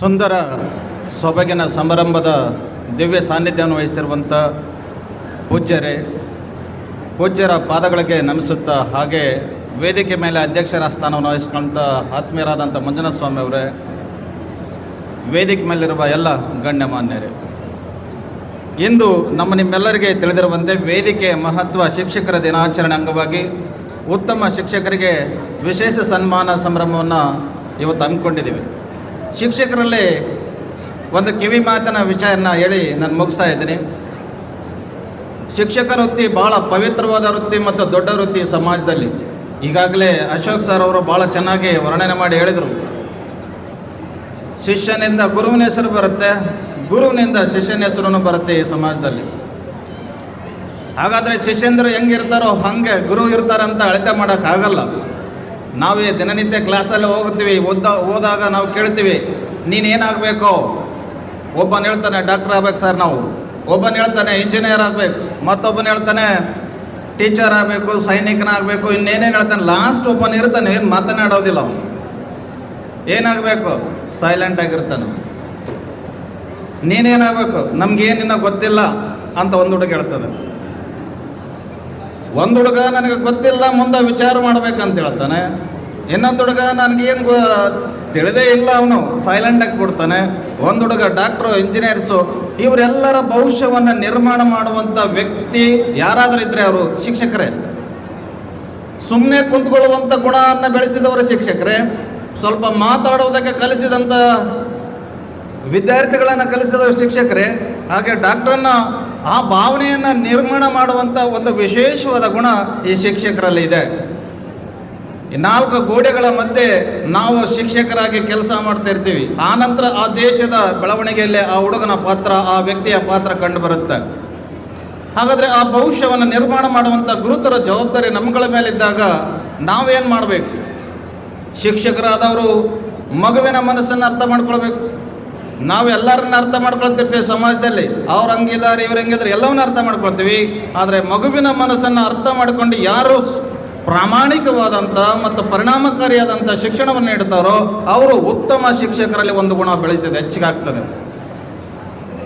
ಸುಂದರ ಸೊಬಗಿನ ಸಮಾರಂಭದ ದಿವ್ಯ ಸಾನ್ನಿಧ್ಯವನ್ನು ವಹಿಸಿರುವಂಥ ಪೂಜ್ಯರೇ, ಪೂಜ್ಯರ ಪಾದಗಳಿಗೆ ನಮಿಸುತ್ತಾ ಹಾಗೆ ವೇದಿಕೆ ಮೇಲೆ ಅಧ್ಯಕ್ಷರ ಸ್ಥಾನವನ್ನು ವಹಿಸ್ಕೊಳ್ತಾ ಆತ್ಮೀಯರಾದಂಥ ಮಂಜುನಾಥ ಸ್ವಾಮಿ ಅವರೇ, ವೇದಿಕೆ ಮೇಲಿರುವ ಎಲ್ಲ ಗಣ್ಯಮಾನ್ಯರೇ. ಇಂದು ನಮ್ಮ ನಿಮ್ಮೆಲ್ಲರಿಗೆ ತಿಳಿದಿರುವಂತೆ ವೇದಿಕೆ ಮಹತ್ವ ಶಿಕ್ಷಕರ ದಿನಾಚರಣೆ ಅಂಗವಾಗಿ ಉತ್ತಮ ಶಿಕ್ಷಕರಿಗೆ ವಿಶೇಷ ಸನ್ಮಾನ ಸಂಭ್ರಮವನ್ನು ಇವತ್ತು ಹಮ್ಮಿಕೊಂಡಿದ್ದೀವಿ. ಶಿಕ್ಷಕರಲ್ಲಿ ಒಂದು ಕಿವಿ ಮಾತಿನ ವಿಚಾರನ ಹೇಳಿ ನಾನು ಮುಗಿಸ್ತಾ ಇದ್ದೀನಿ. ಶಿಕ್ಷಕ ವೃತ್ತಿ ಭಾಳ ಪವಿತ್ರವಾದ ವೃತ್ತಿ ಮತ್ತು ದೊಡ್ಡ ವೃತ್ತಿ ಸಮಾಜದಲ್ಲಿ. ಈಗಾಗಲೇ ಅಶೋಕ್ ಸರ್ ಅವರು ಭಾಳ ಚೆನ್ನಾಗಿ ವರ್ಣನೆ ಮಾಡಿ ಹೇಳಿದರು. ಶಿಷ್ಯನಿಂದ ಗುರುವಿನ ಹೆಸರು ಬರುತ್ತೆ, ಗುರುವಿನಿಂದ ಶಿಷ್ಯನ ಹೆಸರು ಬರುತ್ತೆ ಈ ಸಮಾಜದಲ್ಲಿ. ಹಾಗಾದರೆ ಶಿಷ್ಯಂದರು ಹೆಂಗಿರ್ತಾರೋ ಹಾಗೆ ಗುರು ಇರ್ತಾರಂತ ಅಳತೆ ಮಾಡೋಕ್ಕಾಗಲ್ಲ. ನಾವೇ ದಿನನಿತ್ಯ ಕ್ಲಾಸಲ್ಲಿ ಹೋಗ್ತೀವಿ ಓದ ಹೋದಾಗ ನಾವು ಕೇಳ್ತೀವಿ, ನೀನೇನಾಗಬೇಕು? ಒಬ್ಬನ ಹೇಳ್ತಾನೆ, ಡಾಕ್ಟರ್ ಆಗ್ಬೇಕು ಸರ್ ನಾವು. ಒಬ್ಬನ ಹೇಳ್ತಾನೆ, ಇಂಜಿನಿಯರ್ ಆಗಬೇಕು. ಮತ್ತೊಬ್ಬನ ಹೇಳ್ತಾನೆ, ಟೀಚರ್ ಆಗಬೇಕು, ಸೈನಿಕನಾಗಬೇಕು, ಇನ್ನೇನೇನು ಹೇಳ್ತಾನೆ ಲಾಸ್ಟ್ ಒಬ್ಬನ ಇರ್ತಾನೆ, ಏನು ಮಾತನಾಡೋದಿಲ್ಲ ಅವನು. ಏನಾಗಬೇಕು? ಸೈಲೆಂಟ್ ಆಗಿರ್ತಾನೆ. ನೀನೇನಾಗಬೇಕು? ನಮಗೇನಿನ್ನ ಗೊತ್ತಿಲ್ಲ ಅಂತ ಒಂದು ಹುಡುಗ ಹೇಳ್ತದೆ ಒಂದು ಹುಡುಗ ನನಗೆ ಗೊತ್ತಿಲ್ಲ, ಮುಂದೆ ವಿಚಾರ ಮಾಡ್ಬೇಕಂತ ಹೇಳ್ತಾನೆ. ಇನ್ನೊಂದು ಹುಡುಗ ನನಗೇನು ಗೊ ತಿಳಿದೇ ಇಲ್ಲ ಅವನು ಸೈಲೆಂಟಾಗಿ ಕೊಡ್ತಾನೆ. ಒಂದು ಹುಡುಗ ಡಾಕ್ಟ್ರು ಇಂಜಿನಿಯರ್ಸು ಇವರೆಲ್ಲರ ಭವಿಷ್ಯವನ್ನು ನಿರ್ಮಾಣ ಮಾಡುವಂಥ ವ್ಯಕ್ತಿ ಯಾರಾದರೂ ಇದ್ದರೆ ಅವರು ಶಿಕ್ಷಕರೇ. ಸುಮ್ಮನೆ ಕುಂತ್ಕೊಳ್ಳುವಂಥ ಗುಣವನ್ನು ಬೆಳೆಸಿದವರು ಶಿಕ್ಷಕರೇ. ಸ್ವಲ್ಪ ಮಾತಾಡುವುದಕ್ಕೆ ಕಲಿಸಿದಂಥ ವಿದ್ಯಾರ್ಥಿಗಳನ್ನು ಕಲಿಸಿದವರು ಶಿಕ್ಷಕರೇ. ಹಾಗೆ ಡಾಕ್ಟ್ರನ್ನ ಆ ಭಾವನೆಯನ್ನು ನಿರ್ಮಾಣ ಮಾಡುವಂಥ ಒಂದು ವಿಶೇಷವಾದ ಗುಣ ಈ ಶಿಕ್ಷಕರಲ್ಲಿ ಇದೆ. ಈ ನಾಲ್ಕು ಗೋಡೆಗಳ ಮಧ್ಯೆ ನಾವು ಶಿಕ್ಷಕರಾಗಿ ಕೆಲಸ ಮಾಡ್ತಾ ಇರ್ತೀವಿ. ಆ ನಂತರ ಆ ದೇಶದ ಬೆಳವಣಿಗೆಯಲ್ಲಿ ಆ ಹುಡುಗನ ಪಾತ್ರ, ಆ ವ್ಯಕ್ತಿಯ ಪಾತ್ರ ಕಂಡು ಬರುತ್ತೆ. ಹಾಗಾದರೆ ಆ ಭವಿಷ್ಯವನ್ನು ನಿರ್ಮಾಣ ಮಾಡುವಂಥ ಗುರುತರ ಜವಾಬ್ದಾರಿ ನಮ್ಗಳ ಮೇಲಿದ್ದಾಗ ನಾವೇನು ಮಾಡಬೇಕು? ಶಿಕ್ಷಕರಾದವರು ಮಗುವಿನ ಮನಸ್ಸನ್ನು ಅರ್ಥ ಮಾಡ್ಕೊಳ್ಬೇಕು. ನಾವು ಎಲ್ಲರನ್ನ ಅರ್ಥ ಮಾಡ್ಕೊಳ್ತಿರ್ತೀವಿ ಸಮಾಜದಲ್ಲಿ. ಅವ್ರು ಹಂಗಿದ್ದಾರೆ ಇವ್ರು ಹೆಂಗಿದ್ದಾರೆ ಎಲ್ಲವನ್ನ ಅರ್ಥ ಮಾಡ್ಕೊಳ್ತೀವಿ. ಆದರೆ ಮಗುವಿನ ಮನಸ್ಸನ್ನು ಅರ್ಥ ಮಾಡಿಕೊಂಡು ಯಾರು ಪ್ರಾಮಾಣಿಕವಾದಂಥ ಮತ್ತು ಪರಿಣಾಮಕಾರಿಯಾದಂಥ ಶಿಕ್ಷಣವನ್ನು ನೀಡ್ತಾರೋ ಅವರು ಉತ್ತಮ ಶಿಕ್ಷಕರಲ್ಲಿ ಒಂದು ಗುಣ ಬೆಳೀತದೆ, ಹೆಚ್ಚಿಗಾಗ್ತದೆ.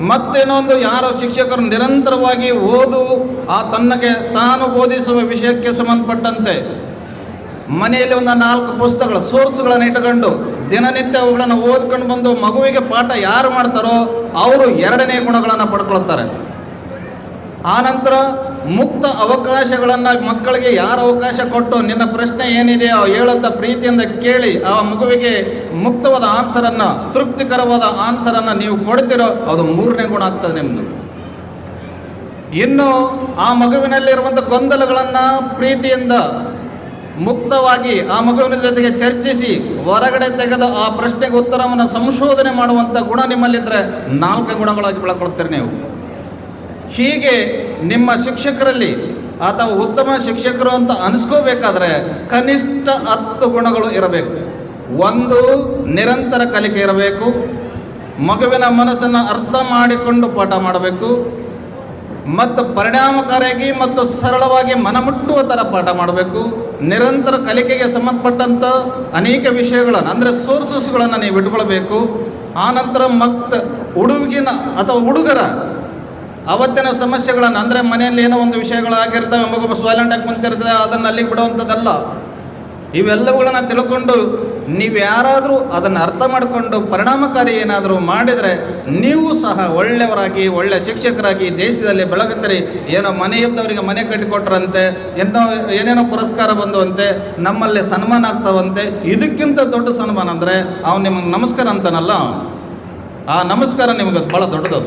ಮತ್ತೇನೊಂದು, ಯಾರ ಶಿಕ್ಷಕರು ನಿರಂತರವಾಗಿ ಓದು, ಆ ತನ್ನಗೆ ತಾನು ಬೋಧಿಸುವ ವಿಷಯಕ್ಕೆ ಸಂಬಂಧಪಟ್ಟಂತೆ ಮನೆಯಲ್ಲಿ ಒಂದು ನಾಲ್ಕು ಪುಸ್ತಕಗಳ ಸೋರ್ಸ್ಗಳನ್ನು ಇಟ್ಟುಕೊಂಡು ದಿನನಿತ್ಯ ಅವುಗಳನ್ನು ಓದ್ಕೊಂಡು ಬಂದು ಮಗುವಿಗೆ ಪಾಠ ಯಾರು ಮಾಡ್ತಾರೋ ಅವರು ಎರಡನೇ ಗುಣಗಳನ್ನು ಪಡ್ಕೊಳ್ತಾರೆ. ಆನಂತರ ಮುಕ್ತ ಅವಕಾಶಗಳನ್ನು ಮಕ್ಕಳಿಗೆ ಯಾರು ಅವಕಾಶ ಕೊಟ್ಟು ನಿನ್ನ ಪ್ರಶ್ನೆ ಏನಿದೆಯೋ ಹೇಳಂತ ಪ್ರೀತಿಯಿಂದ ಕೇಳಿ ಆ ಮಗುವಿಗೆ ಮುಕ್ತವಾದ ಆನ್ಸರನ್ನು, ತೃಪ್ತಿಕರವಾದ ಆನ್ಸರನ್ನು ನೀವು ಕೊಡ್ತಿರೋ ಅದು ಮೂರನೇ ಗುಣ ಆಗ್ತದೆ ನಿಮ್ಮದು ಇನ್ನು ಆ ಮಗುವಿನಲ್ಲಿರುವಂಥ ಗೊಂದಲಗಳನ್ನು ಪ್ರೀತಿಯಿಂದ ಮುಕ್ತವಾಗಿ ಆ ಮಗುವಿನ ಜೊತೆಗೆ ಚರ್ಚಿಸಿ ಹೊರಗಡೆ ತೆಗೆದ ಆ ಪ್ರಶ್ನೆಗೆ ಉತ್ತರವನ್ನು ಸಂಶೋಧನೆ ಮಾಡುವಂಥ ಗುಣ ನಿಮ್ಮಲ್ಲಿದ್ದರೆ ನಾಲ್ಕು ಗುಣಗಳಾಗಿ ಬೆಳ್ಕೊಳ್ತೀರಿ ನೀವು. ಹೀಗೆ ನಿಮ್ಮ ಶಿಕ್ಷಕರಲ್ಲಿ ಅಥವಾ ಉತ್ತಮ ಶಿಕ್ಷಕರು ಅಂತ ಅನಿಸ್ಕೋಬೇಕಾದ್ರೆ ಕನಿಷ್ಠ ಹತ್ತು ಗುಣಗಳು ಇರಬೇಕು. ಒಂದು, ನಿರಂತರ ಕಲಿಕೆ ಇರಬೇಕು. ಮಗುವಿನ ಮನಸ್ಸನ್ನು ಅರ್ಥ ಮಾಡಿಕೊಂಡು ಪಾಠ ಮಾಡಬೇಕು. ಮತ್ತು ಪರಿಣಾಮಕಾರಿಯಾಗಿ ಮತ್ತು ಸರಳವಾಗಿ ಮನಮುಟ್ಟುವ ಥರ ಪಾಠ ಮಾಡಬೇಕು. ನಿರಂತರ ಕಲಿಕೆಗೆ ಸಂಬಂಧಪಟ್ಟಂಥ ಅನೇಕ ವಿಷಯಗಳನ್ನು, ಅಂದರೆ ಸೋರ್ಸಸ್ಗಳನ್ನು ನೀವು ಇಟ್ಕೊಳ್ಬೇಕು. ಆನಂತರ ಮತ್ತೆ ಹುಡುಗಿನ ಅಥವಾ ಹುಡುಗರ ಅವತ್ತಿನ ಸಮಸ್ಯೆಗಳನ್ನು, ಅಂದರೆ ಮನೆಯಲ್ಲಿ ಏನೋ ಒಂದು ವಿಷಯಗಳಾಗಿರ್ತವೆ ಮಗು ಸ್ವಾಲೆಂಟಾಗಿ ಕುಂತಿರ್ತದೆ, ಅದನ್ನು ಅಲ್ಲಿಗೆ ಬಿಡುವಂಥದ್ದಲ್ಲ. ಇವೆಲ್ಲವುಗಳನ್ನು ತಿಳ್ಕೊಂಡು ನೀವು ಯಾರಾದರೂ ಅದನ್ನು ಅರ್ಥ ಮಾಡಿಕೊಂಡು ಪರಿಣಾಮಕಾರಿ ಏನಾದರೂ ಮಾಡಿದರೆ ನೀವು ಸಹ ಒಳ್ಳೆಯವರಾಗಿ, ಒಳ್ಳೆ ಶಿಕ್ಷಕರಾಗಿ ದೇಶದಲ್ಲಿ ಬೆಳಗುತ್ತೀರಿ. ಏನೋ ಮನೆ ಇಲ್ದವರಿಗೆ ಮನೆ ಕಟ್ಟಿಕೊಟ್ರಂತೆ, ಏನೋ ಏನೇನೋ ಪುರಸ್ಕಾರ ಬಂದುವಂತೆ, ನಮ್ಮಲ್ಲಿ ಸನ್ಮಾನ ಆಗ್ತಾವಂತೆ, ಇದಕ್ಕಿಂತ ದೊಡ್ಡ ಸನ್ಮಾನ ಅಂದರೆ ಅವನು ನಿಮಗೆ ನಮಸ್ಕಾರ ಅಂತಾನಲ್ಲ ಆ ನಮಸ್ಕಾರ ನಿಮಗೆ ಭಾಳ ದೊಡ್ಡದು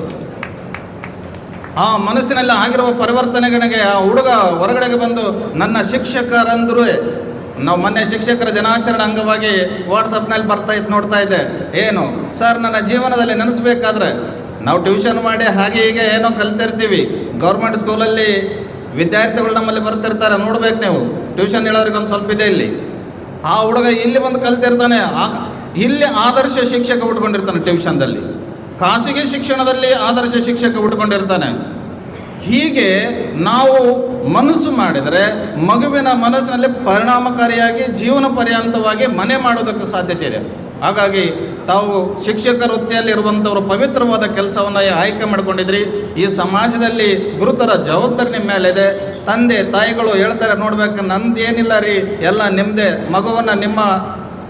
ಆ ಮನಸ್ಸಿನಲ್ಲಿ ಆಗಿರುವ ಪರಿವರ್ತನೆಗಳಿಗೆ ಆ ಹುಡುಗ ಹೊರಗಡೆಗೆ ಬಂದು, ನನ್ನ ಶಿಕ್ಷಕರಂದ್ರು ನಾವು ಮೊನ್ನೆ ಶಿಕ್ಷಕರ ದಿನಾಚರಣೆ ಅಂಗವಾಗಿ ವಾಟ್ಸಪ್ನಲ್ಲಿ ಬರ್ತಾ ಇತ್ತು ನೋಡ್ತಾ ಇದ್ದೆ. ಏನು? ಸರ್, ನನ್ನ ಜೀವನದಲ್ಲಿ ನೆನೆಸ್ಬೇಕಾದ್ರೆ ನಾವು ಟ್ಯೂಷನ್ ಮಾಡಿ ಹಾಗೆ ಹೀಗೆ ಏನೋ ಕಲ್ತಿರ್ತೀವಿ. ಗೌರ್ಮೆಂಟ್ ಸ್ಕೂಲಲ್ಲಿ ವಿದ್ಯಾರ್ಥಿಗಳು ನಮ್ಮಲ್ಲಿ ಬರ್ತಿರ್ತಾರೆ. ನೋಡ್ಬೇಕು ನೀವು. ಟ್ಯೂಷನ್ ಹೇಳೋರಿಗೆ ಒಂದು ಸ್ವಲ್ಪ ಇದೆ ಇಲ್ಲಿ. ಆ ಹುಡುಗ ಇಲ್ಲಿ ಬಂದು ಕಲ್ತಿರ್ತಾನೆ. ಇಲ್ಲಿ ಆದರ್ಶ ಶಿಕ್ಷಕ ಉಟ್ಕೊಂಡಿರ್ತಾನೆ ಟ್ಯೂಷನ್ದಲ್ಲಿ ಖಾಸಗಿ ಶಿಕ್ಷಣದಲ್ಲಿ ಆದರ್ಶ ಶಿಕ್ಷಕ ಉಟ್ಕೊಂಡಿರ್ತಾನೆ ಹೀಗೆ ನಾವು ಮನಸ್ಸು ಮಾಡಿದರೆ ಮಗುವಿನ ಮನಸ್ಸಿನಲ್ಲಿ ಪರಿಣಾಮಕಾರಿಯಾಗಿ ಜೀವನ ಪರ್ಯಂತವಾಗಿ ಮನೆ ಮಾಡೋದಕ್ಕೆ ಸಾಧ್ಯತೆ ಇದೆ. ಹಾಗಾಗಿ ತಾವು ಶಿಕ್ಷಕ ವೃತ್ತಿಯಲ್ಲಿರುವಂಥವರು ಪವಿತ್ರವಾದ ಕೆಲಸವನ್ನು ಆಯ್ಕೆ ಮಾಡ್ಕೊಂಡಿದ್ರಿ. ಈ ಸಮಾಜದಲ್ಲಿ ಗುರುತರ ಜವಾಬ್ದಾರಿ ನಿಮ್ಮ ಮೇಲಿದೆ ತಂದೆ, ತಾಯಿಗಳು ಹೇಳ್ತಾರೆ, ನೋಡ್ಬೇಕು ನಂದೇನಿಲ್ಲ ರೀ, ಎಲ್ಲ ನಿಮ್ಮದೇ ಮಗುವನ್ನು ನಿಮ್ಮ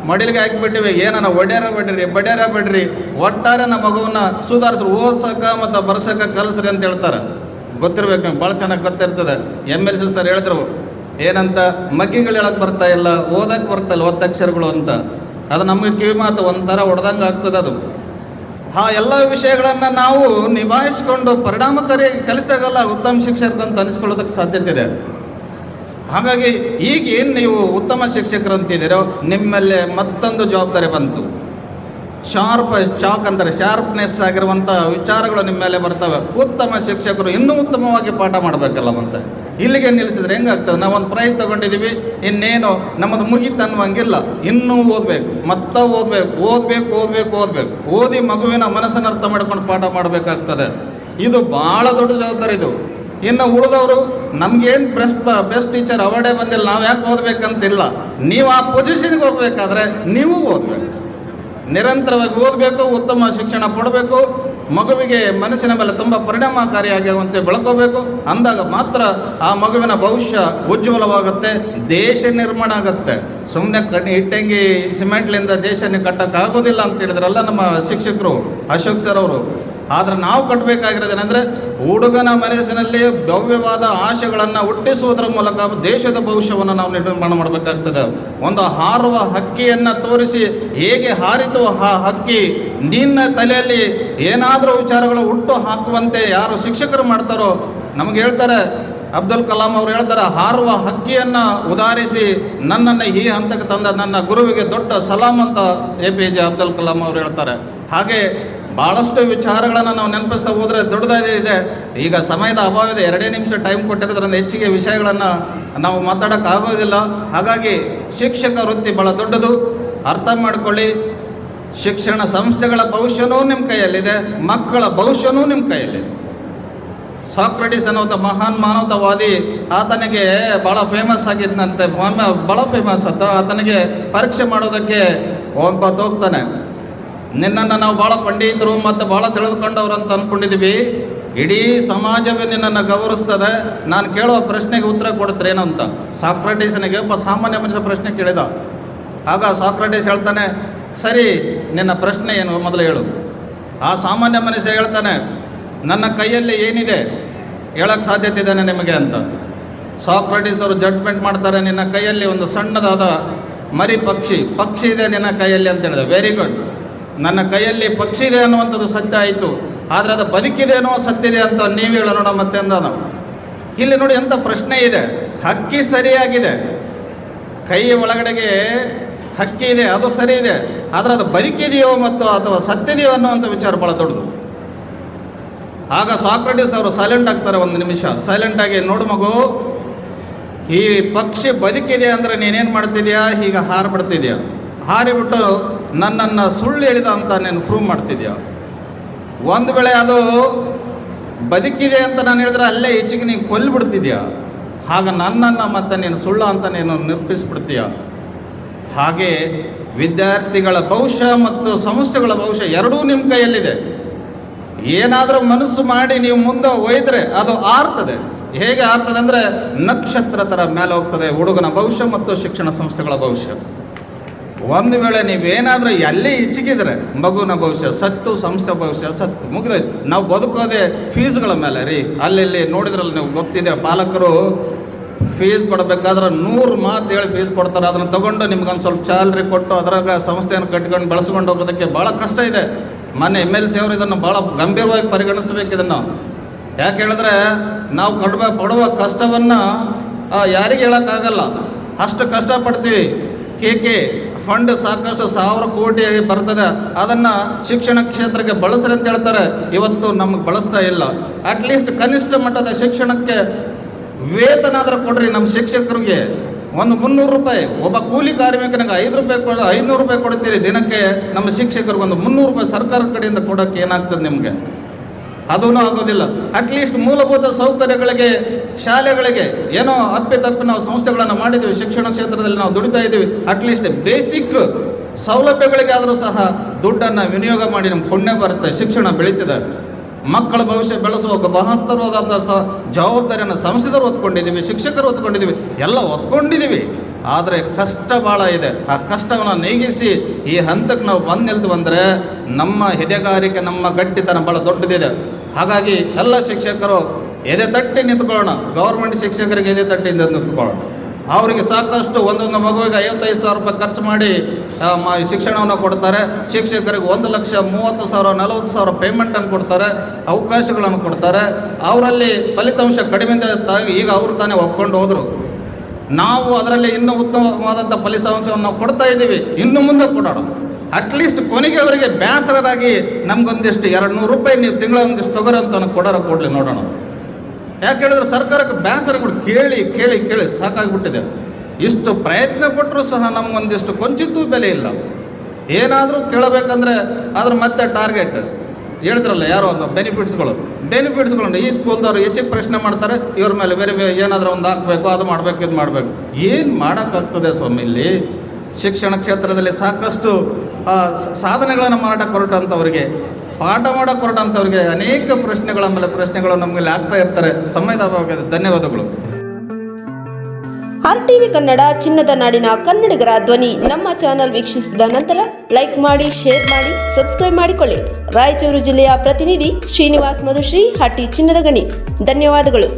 ಮಡಿಲಿಗೆ ಹಾಕಿಬಿಟ್ಟಿವಿ. ಏನನ್ನ ಒಡ್ಯಾರ ಬಿಡ್ರಿ, ಬಡ್ಯಾರ ಬಿಡ್ರಿ. ಒಟ್ಟಾರೆ ನಮ್ಮ ಮಗುವನ್ನ ಸುಧಾರಿಸಿ ಓದ್ಸಕ ಮತ್ತು ಬರ್ಸಕ್ಕೆ ಕಲಿಸ್ರಿ ಅಂತ ಹೇಳ್ತಾರೆ. ಗೊತ್ತಿರ್ಬೇಕು ನಿಮ್ಗೆ, ಭಾಳ ಚೆನ್ನಾಗಿ ಗೊತ್ತಿರ್ತದೆ. ಎಂ ಎಲ್ ಸಿ ಸರ್ ಹೇಳಿದ್ರು, ಏನಂತ, ಮಗ್ಗಿಗಳು ಹೇಳಕ್ ಬರ್ತಾ ಇಲ್ಲ ಓದಕ್ಕೆ ಬರ್ತಲ್ಲ ಒತ್ತಕ್ಷರಗಳು ಅಂತ. ಅದು ನಮಗೆ ಕಿವಿ ಮಾತು, ಒಂಥರ ಹೊಡೆದಂಗೆ ಆಗ್ತದೆ ಅದು. ಆ ಎಲ್ಲ ವಿಷಯಗಳನ್ನು ನಾವು ನಿಭಾಯಿಸ್ಕೊಂಡು ಪರಿಣಾಮಕಾರಿಯಾಗಿ ಕಲಿಸಿದಾಗಲ್ಲ ಉತ್ತಮ ಶಿಕ್ಷಕರು ಅಂತ ಅನಿಸ್ಕೊಳ್ಳೋದಕ್ಕೆ ಸಾಧ್ಯತೆ ಇದೆ. ಹಾಗಾಗಿ ಈಗ ಏನು ನೀವು ಉತ್ತಮ ಶಿಕ್ಷಕರು ಅಂತಿದ್ದೀರೋ, ನಿಮ್ಮಲ್ಲೇ ಮತ್ತೊಂದು ಜವಾಬ್ದಾರಿ ಬಂತು. ಶಾರ್ಪ್ ಚಾಕ್ ಅಂತಾರೆ ಶಾರ್ಪ್ನೆಸ್ ಆಗಿರುವಂಥ ವಿಚಾರಗಳು ನಿಮ್ಮ ಮೇಲೆ ಬರ್ತವೆ. ಉತ್ತಮ ಶಿಕ್ಷಕರು ಇನ್ನೂ ಉತ್ತಮವಾಗಿ ಪಾಠ ಮಾಡಬೇಕಲ್ಲ ಮತ್ತೆ? ಇಲ್ಲಿಗೆ ನಿಲ್ಲಿಸಿದ್ರೆ ಹೆಂಗಾಗ್ತದೆ ನಾವೊಂದು ಪ್ರೈಸ್ ತಗೊಂಡಿದ್ದೀವಿ ಇನ್ನೇನು ನಮ್ಮದು ಮುಗಿತನ್ನುವಂಗಿಲ್ಲ ಇನ್ನೂ ಓದಬೇಕು, ಮತ್ತೆ ಓದಬೇಕು ಓದಬೇಕು ಓದಬೇಕು ಓದಬೇಕು. ಓದಿ ಮಗುವಿನ ಮನಸ್ಸನ್ನು ಅರ್ಥ ಮಾಡ್ಕೊಂಡು ಪಾಠ ಮಾಡಬೇಕಾಗ್ತದೆ. ಇದು ಭಾಳ ದೊಡ್ಡ ಜವಾಬ್ದಾರಿ ಇದು. ಇನ್ನು ಉಳಿದವರು, ನಮ್ಗೇನು ಬೆಸ್ಟ್ ಬೆಸ್ಟ್ ಟೀಚರ್ ಅವಾರ್ಡೇ ಬಂದಿಲ್ಲ ನಾವು ಯಾಕೆ ಓದಬೇಕಂತಿಲ್ಲ. ನೀವು ಆ ಪೊಸಿಷನ್ಗೆ ಹೋಗ್ಬೇಕಾದ್ರೆ ನೀವು ಓದಬೇಕು. ನಿರಂತರವಾಗಿ ಓದಬೇಕು, ಉತ್ತಮ ಶಿಕ್ಷಣ ಕೊಡಬೇಕು, ಮಗುವಿಗೆ ಮನಸ್ಸಿನ ಮೇಲೆ ತುಂಬ ಪರಿಣಾಮಕಾರಿಯಾಗುವಂತೆ ಬೆಳ್ಕೋಬೇಕು. ಅಂದಾಗ ಮಾತ್ರ ಆ ಮಗುವಿನ ಭವಿಷ್ಯ ಉಜ್ವಲವಾಗುತ್ತೆ, ದೇಶ ನಿರ್ಮಾಣ ಆಗುತ್ತೆ. ಸುಮ್ಮನೆ ಇಟ್ಟಂಗಿ ಸಿಮೆಂಟ್ಲಿಂದ ದೇಶನ ಕಟ್ಟೋಕ್ಕಾಗೋದಿಲ್ಲ ಅಂತ ಹೇಳಿದ್ರಲ್ಲ ನಮ್ಮ ಶಿಕ್ಷಕರು, ಅಶೋಕ್ ಸರ್ ಅವರು. ಆದರೆ ನಾವು ಕಟ್ಟಬೇಕಾಗಿರೋದು ಏನಂದರೆ ಹುಡುಗನ ಮನಸ್ಸಿನಲ್ಲಿ ಭವ್ಯವಾದ ಆಶೆಗಳನ್ನು ಹುಟ್ಟಿಸುವುದರ ಮೂಲಕ ದೇಶದ ಭವಿಷ್ಯವನ್ನು ನಾವು ನಿರ್ಮಾಣ ಮಾಡಬೇಕಾಗ್ತದೆ. ಒಂದು ಹಾರುವ ಹಕ್ಕಿಯನ್ನು ತೋರಿಸಿ ಹೇಗೆ ಹಾರಿತು ಆ ಹಕ್ಕಿ ನಿನ್ನ ತಲೆಯಲ್ಲಿ ಏನಾದರೂ ವಿಚಾರಗಳು ಹುಟ್ಟು ಹಾಕುವಂತೆ ಯಾರು ಶಿಕ್ಷಕರು ಮಾಡ್ತಾರೋ ನಮಗೆ ಹೇಳ್ತಾರೆ, ಅಬ್ದುಲ್ ಕಲಾಂ ಅವರು ಹೇಳ್ತಾರೆ, ಹಾರುವ ಹಕ್ಕಿಯನ್ನು ಉದಾರಿಸಿ ನನ್ನನ್ನು ಈ ಹಂತಕ್ಕೆ ತಂದ ನನ್ನ ಗುರುವಿಗೆ ದೊಡ್ಡ ಸಲಾಂ ಅಂತ A P J Abdul Kalam ಅವರು ಹೇಳ್ತಾರೆ. ಹಾಗೆ ಭಾಳಷ್ಟು ವಿಚಾರಗಳನ್ನು ನಾವು ನೆನಪಿಸ್ತಾ ಹೋದರೆ ದೊಡ್ಡದಾಗಿದೆ ಈಗ ಸಮಯದ ಅಭಾವ ಇದೆ. ಎರಡೇ ನಿಮಿಷ ಟೈಮ್ ಕೊಟ್ಟಿರೋದ್ರಿಂದ ಹೆಚ್ಚಿಗೆ ವಿಷಯಗಳನ್ನು ನಾವು ಮಾತಾಡೋಕ್ಕಾಗೋದಿಲ್ಲ ಹಾಗಾಗಿ ಶಿಕ್ಷಕ ವೃತ್ತಿ ಭಾಳ ದೊಡ್ಡದು. ಅರ್ಥ ಮಾಡಿಕೊಳ್ಳಿ. ಶಿಕ್ಷಣ ಸಂಸ್ಥೆಗಳ ಭವಿಷ್ಯನೂ ನಿಮ್ಮ ಕೈಯಲ್ಲಿದೆ. ಮಕ್ಕಳ ಭವಿಷ್ಯನೂ ನಿಮ್ಮ ಕೈಯಲ್ಲಿದೆ. ಸಾಕ್ರೆಡಿಸ್ ಅನ್ನೋಂಥ ಮಹಾನ್ ಮಾನವತಾವಾದಿ ಆತನಿಗೆ ಭಾಳ ಫೇಮಸ್ ಆಗಿದ್ದಂತೆ ಭಾಳ ಫೇಮಸ್ ಆತ ಆತನಿಗೆ ಪರೀಕ್ಷೆ ಮಾಡೋದಕ್ಕೆ ಒಬ್ಬ ಹೋಗ್ತಾನೆ ನಿನ್ನನ್ನು ನಾವು ಭಾಳ ಪಂಡಿತರು ಮತ್ತು ಭಾಳ ತಿಳಿದುಕೊಂಡವ್ರು ಅಂತ ಅಂದ್ಕೊಂಡಿದ್ದೀವಿ. ಇಡೀ ಸಮಾಜವೇ ನಿನ್ನನ್ನು ಗೌರವಿಸ್ತದೆ. ನಾನು ಕೇಳುವ ಪ್ರಶ್ನೆಗೆ ಉತ್ತರ ಕೊಡ್ತೀರೇನು ಅಂತ? ಸಾಕ್ರಟೀಸನಿಗೆ ಒಬ್ಬ ಸಾಮಾನ್ಯ ಮನುಷ್ಯ ಪ್ರಶ್ನೆ ಕೇಳಿದ. ಆಗ ಸಾಕ್ರಟೀಸ್ ಹೇಳ್ತಾನೆ, ಸರಿ, ನಿನ್ನ ಪ್ರಶ್ನೆ ಏನು? ಮೊದಲು ಹೇಳು. ಆ ಸಾಮಾನ್ಯ ಮನುಷ್ಯ ಹೇಳ್ತಾನೆ, ನನ್ನ ಕೈಯಲ್ಲಿ ಏನಿದೆ? ಹೇಳಕ್ಕೆ ಸಾಧ್ಯತೆ ಇದ್ದಾನೆ ನಿಮಗೆ? ಅಂತ. ಸಾಕ್ರಟೀಸ್ ಅವರು ಜಡ್ಜ್ಮೆಂಟ್ ಮಾಡ್ತಾರೆ, ನಿನ್ನ ಕೈಯಲ್ಲಿ ಒಂದು ಸಣ್ಣದಾದ ಮರಿ ಪಕ್ಷಿ ಪಕ್ಷಿ ಇದೆ ನಿನ್ನ ಕೈಯಲ್ಲಿ ಅಂತ ಹೇಳಿದೆ. ವೆರಿ ಗುಡ್ ನನ್ನ ಕೈಯಲ್ಲಿ ಪಕ್ಷಿ ಇದೆ ಅನ್ನುವಂಥದ್ದು ಸತ್ಯ ಆಯಿತು. ಆದರೆ ಅದು ಬದುಕಿದೆ ಅನ್ನೋ ಸತ್ಯ ಇದೆ ಅಂತ ನೀವು ಹೇಳೋ ನೋಡ ಮತ್ತೆ ಅಂದ ನಾವು ಇಲ್ಲಿ ನೋಡಿ ಎಂಥ ಪ್ರಶ್ನೆ ಇದೆ. ಹಕ್ಕಿ ಸರಿಯಾಗಿದೆ. ಕೈ ಒಳಗಡೆಗೆ ಹಕ್ಕಿ ಇದೆ, ಅದು ಸರಿ ಇದೆ. ಆದರೆ ಅದು ಬದುಕಿದೆಯೋ ಮತ್ತು ಅಥವಾ ಸತ್ಯದೆಯೋ ಅನ್ನುವಂಥ ವಿಚಾರ ಭಾಳ ದೊಡ್ಡದು. ಆಗ ಸಾಕ್ರೆಟಿಸ್ ಅವರು ಸೈಲೆಂಟ್ ಆಗ್ತಾರೆ ಒಂದು ನಿಮಿಷ. ಸೈಲೆಂಟ್ ಆಗಿ ನೋಡು ಮಗು, ಈ ಪಕ್ಷಿ ಬದುಕಿದೆ ಅಂದರೆ ನೀನೇನು ಮಾಡ್ತಿದ್ಯಾ? ಈಗ ಹಾರಿಬಿಡ್ತಿದ್ಯಾ? ಹಾರಿಬಿಟ್ಟು ನನ್ನನ್ನು ಸುಳ್ಳು ಹೇಳಿದ ಅಂತ ನೀನು ಪ್ರೂವ್ ಮಾಡ್ತಿದ್ಯಾ? ಒಂದು ವೇಳೆ ಅದು ಬದುಕಿದೆ ಅಂತ ನಾನು ಹೇಳಿದ್ರೆ ಅಲ್ಲೇ ಈಚೆಗೆ ನೀನು ಕೊಲ್ಬಿಡ್ತಿದ್ಯಾ? ಆಗ ನನ್ನನ್ನು ಮತ್ತೆ ನೀನು ಸುಳ್ಳು ಅಂತ ನೀನು ನಿರೂಪಿಸ್ಬಿಡ್ತೀಯ? ಹಾಗೆ ವಿದ್ಯಾರ್ಥಿಗಳ ಭವಿಷ್ಯ ಮತ್ತು ಸಂಸ್ಥೆಗಳ ಭವಿಷ್ಯ ಎರಡೂ ನಿಮ್ಮ ಕೈಯಲ್ಲಿದೆ. ಏನಾದರೂ ಮನಸ್ಸು ಮಾಡಿ ನೀವು ಮುಂದೆ ಒಯ್ದರೆ ಅದು ಆರ್ತದೆ. ಹೇಗೆ ಆರ್ತದೆ ಅಂದರೆ ನಕ್ಷತ್ರ ಥರ ಮೇಲೆ ಹೋಗ್ತದೆ ಹುಡುಗನ ಭವಿಷ್ಯ ಮತ್ತು ಶಿಕ್ಷಣ ಸಂಸ್ಥೆಗಳ ಭವಿಷ್ಯ. ಒಂದು ವೇಳೆ ನೀವೇನಾದರೂ ಎಲ್ಲಿ ಇಚ್ಚಿಗಿದ್ರೆ ಮಗುವಿನ ಭವಿಷ್ಯ ಸತ್ತು, ಸಂಸ್ಥೆ ಭವಿಷ್ಯ ಸತ್ತು ಮುಗಿದೋಯ್ತು. ನಾವು ಬದುಕೋದೆ ಫೀಸ್ಗಳ ಮೇಲೆ ರೀ. ಅಲ್ಲಿ ನೋಡಿದ್ರಲ್ಲಿ ನೀವು ಗೊತ್ತಿದೆ, ಪಾಲಕರು ಫೀಸ್ ಕೊಡಬೇಕಾದ್ರೆ ನೂರು ಮಾತು ಹೇಳಿ ಫೀಸ್ ಕೊಡ್ತಾರೆ. ಅದನ್ನು ತಗೊಂಡು ನಿಮ್ಗೊಂದು ಸ್ವಲ್ಪ ಸ್ಯಾಲ್ರಿ ಕೊಟ್ಟು ಅದರಾಗ ಸಂಸ್ಥೆಯನ್ನು ಕಟ್ಕೊಂಡು ಬಳಸ್ಕೊಂಡು ಹೋಗೋದಕ್ಕೆ ಭಾಳ ಕಷ್ಟ ಇದೆ. ಮೊನ್ನೆ ಎಂ ಎಲ್ ಸಿ ಅವರು ಇದನ್ನು ಭಾಳ ಗಂಭೀರವಾಗಿ ಪರಿಗಣಿಸಬೇಕು ಇದನ್ನು. ಯಾಕೆ ಹೇಳಿದ್ರೆ ನಾವು ಕಡ್ಬ, ಪಡುವ ಕಷ್ಟವನ್ನು ಯಾರಿಗೆ ಹೇಳೋಕ್ಕಾಗಲ್ಲ. ಅಷ್ಟು ಕಷ್ಟಪಡ್ತೀವಿ. ಕೆ ಕೆ ಫಂಡ್ ಸಾಕಷ್ಟು ಸಾವಿರ ಕೋಟಿ ಬರ್ತದೆ. ಅದನ್ನು ಶಿಕ್ಷಣ ಕ್ಷೇತ್ರಕ್ಕೆ ಬಳಸ್ರಿ ಅಂತ ಹೇಳ್ತಾರೆ. ಇವತ್ತು ನಮಗೆ ಬಳಸ್ತಾ ಇಲ್ಲ. ಅಟ್ಲೀಸ್ಟ್ ಕನಿಷ್ಠ ಮಟ್ಟದ ಶಿಕ್ಷಣಕ್ಕೆ ವೇತನ ಆದ್ರೆ ಕೊಡ್ರಿ ನಮ್ಮ ಶಿಕ್ಷಕರಿಗೆ. ಒಂದು ಮುನ್ನೂರು ರೂಪಾಯಿ. ಒಬ್ಬ ಕೂಲಿ ಕಾರ್ಮಿಕನಿಗೆ ಐದು ರೂಪಾಯಿ ಕೊಡ ಐನೂರು ರೂಪಾಯಿ ಕೊಡ್ತೀರಿ ದಿನಕ್ಕೆ. ನಮ್ಮ ಶಿಕ್ಷಕರಿಗೆ ಒಂದು ಮುನ್ನೂರು ರೂಪಾಯಿ ಸರ್ಕಾರ ಕಡೆಯಿಂದ ಕೊಡೋಕ್ಕೆ ಏನಾಗ್ತದೆ ನಿಮಗೆ? ಅದೂ ಆಗೋದಿಲ್ಲ. ಅಟ್ಲೀಸ್ಟ್ ಮೂಲಭೂತ ಸೌಕರ್ಯಗಳಿಗೆ, ಶಾಲೆಗಳಿಗೆ ಏನೋ ಅಪ್ಪಿ ತಪ್ಪಿ ನಾವು ಸಂಸ್ಥೆಗಳನ್ನು ಮಾಡಿದ್ದೀವಿ, ಶಿಕ್ಷಣ ಕ್ಷೇತ್ರದಲ್ಲಿ ನಾವು ದುಡಿತಾ ಇದ್ದೀವಿ. ಅಟ್ಲೀಸ್ಟ್ ಬೇಸಿಕ್ ಸೌಲಭ್ಯಗಳಿಗಾದರೂ ಸಹ ದುಡ್ಡನ್ನು ವಿನಿಯೋಗ ಮಾಡಿ ನಮ್ಮ ಪುಣ್ಯ ಬರುತ್ತೆ, ಶಿಕ್ಷಣ ಬೆಳೀತಿದೆ. ಮಕ್ಕಳ ಭವಿಷ್ಯ ಬೆಳೆಸುವ ಮಹತ್ತರವಾದಂಥ ಸ ಜವಾಬ್ದಾರಿಯನ್ನು ಸಂಸದರು ಹೊತ್ಕೊಂಡಿದ್ದೀವಿ, ಶಿಕ್ಷಕರು ಹೊತ್ಕೊಂಡಿದ್ದೀವಿ, ಎಲ್ಲ ಹೊತ್ಕೊಂಡಿದ್ದೀವಿ. ಆದರೆ ಕಷ್ಟ ಭಾಳ ಇದೆ. ಆ ಕಷ್ಟವನ್ನು ನೀಗಿಸಿ ಈ ಹಂತಕ್ಕೆ ನಾವು ಬಂದು ನಿಲ್ತು ಬಂದರೆ ನಮ್ಮ ಹೆದೆಗಾರಿಕೆ, ನಮ್ಮ ಗಟ್ಟಿತನ ಭಾಳ ದೊಡ್ಡದಿದೆ. ಹಾಗಾಗಿ ಎಲ್ಲ ಶಿಕ್ಷಕರು ಎದೆ ತಟ್ಟಿ ನಿಂತ್ಕೊಳ್ಳೋಣ. ಗೌರ್ಮೆಂಟ್ ಶಿಕ್ಷಕರಿಗೆ ಎದೆ ತಟ್ಟಿ ನಿಂತ್ಕೊಳ್ಳೋಣ. ಅವರಿಗೆ ಸಾಕಷ್ಟು ಒಂದೊಂದು ಮಗುವಿಗೆ ಐವತ್ತೈದು ಸಾವಿರ ರೂಪಾಯಿ ಖರ್ಚು ಮಾಡಿ ಶಿಕ್ಷಣವನ್ನು ಕೊಡ್ತಾರೆ. ಶಿಕ್ಷಕರಿಗೆ ಒಂದು ಲಕ್ಷ ಮೂವತ್ತು ಸಾವಿರ, ನಲವತ್ತು ಸಾವಿರ ಪೇಮೆಂಟನ್ನು ಕೊಡ್ತಾರೆ, ಅವಕಾಶಗಳನ್ನು ಕೊಡ್ತಾರೆ. ಅವರಲ್ಲಿ ಫಲಿತಾಂಶ ಕಡಿಮೆ ಈಗ ಅವರು ತಾನೇ ಒಪ್ಕೊಂಡು ಹೋದರು. ನಾವು ಅದರಲ್ಲಿ ಇನ್ನೂ ಉತ್ತಮವಾದಂಥ ಫಲಿತಾಂಶವನ್ನು ಕೊಡ್ತಾ ಇದ್ದೀವಿ. ಇನ್ನು ಮುಂದೆ ಕೊಡೋಣ ಅಟ್ಲೀಸ್ಟ್ ಕೊನೆಗೆ ಅವರಿಗೆ ಬೇಸರರಾಗಿ ನಮಗೊಂದಿಷ್ಟು ಎರಡು ನೂರು ರೂಪಾಯಿ ನೀವು ತಿಂಗಳ ಒಂದಿಷ್ಟು ತಗೋರಿ ಅಂತ ಕೊಡೋರ ಕೊಡಲಿ ನೋಡೋಣ. ಯಾಕೆ ಹೇಳಿದ್ರೆ ಸರ್ಕಾರಕ್ಕೆ ಬೇಸರಗಳು ಕೇಳಿ ಕೇಳಿ ಕೇಳಿ ಸಾಕಾಗ್ಬಿಟ್ಟಿದೆ. ಇಷ್ಟು ಪ್ರಯತ್ನ ಪಟ್ಟರೂ ಸಹ ನಮಗೊಂದಿಷ್ಟು ಕೊಂಚಿತ್ತೂ ಬೆಲೆ ಇಲ್ಲ. ಏನಾದರೂ ಕೇಳಬೇಕಂದ್ರೆ ಅದ್ರ ಮತ್ತೆ ಟಾರ್ಗೆಟ್. ಹೇಳಿದ್ರಲ್ಲ ಯಾರೋ ಒಂದು ಬೆನಿಫಿಟ್ಸ್ಗಳು. ಬೆನಿಫಿಟ್ಸ್ಗಳು ಈ ಸ್ಕೂಲ್ದವ್ರು ಹೆಚ್ಚಿಗೆ ಪ್ರಶ್ನೆ ಮಾಡ್ತಾರೆ, ಇವ್ರ ಮೇಲೆ ಬೇರೆ ಬೇರೆ ಏನಾದರೂ ಒಂದು ಹಾಕಬೇಕು, ಅದು ಮಾಡಬೇಕು, ಇದು ಮಾಡಬೇಕು. ಏನು ಮಾಡೋಕ್ಕಾಗ್ತದೆ ಸ್ವಾಮಿ ಇಲ್ಲಿ? ಶಿಕ್ಷಣ ಕ್ಷೇತ್ರದಲ್ಲಿ ಸಾಕಷ್ಟು ಸಾಧನೆಗಳನ್ನು ಮಾರಾಟ ಹೊರಟಂಥವ್ರಿಗೆ ಪಾಠ ಮಾಡಕ್ಕೆ ಹೊರಟಂಥವ್ರಿಗೆ ಅನೇಕ ಪ್ರಶ್ನೆಗಳ ಮೇಲೆ ಪ್ರಶ್ನೆಗಳು ನಮಗೆ ಆಗ್ತಾ ಇರ್ತಾರೆ. ಸಮಯದ ಅಭಾವಕ್ಕೆ ಧನ್ಯವಾದಗಳು. ಆರ್ ಟಿವಿ ಕನ್ನಡ ಚಿನ್ನದ ನಾಡಿನ ಕನ್ನಡಿಗರ ಧ್ವನಿ ನಮ್ಮ ಚಾನೆಲ್ ವೀಕ್ಷಿಸಿದ ನಂತರ ಲೈಕ್ ಮಾಡಿ, ಶೇರ್ ಮಾಡಿ, ಸಬ್ಸ್ಕ್ರೈಬ್ ಮಾಡಿಕೊಳ್ಳಿ. ರಾಯಚೂರು ಜಿಲ್ಲೆಯ ಪ್ರತಿನಿಧಿ ಶ್ರೀನಿವಾಸ್ ಮಧುಶ್ರೀ ಹಟ್ಟಿ ಚಿನ್ನದ ಗಣಿ. ಧನ್ಯವಾದಗಳು.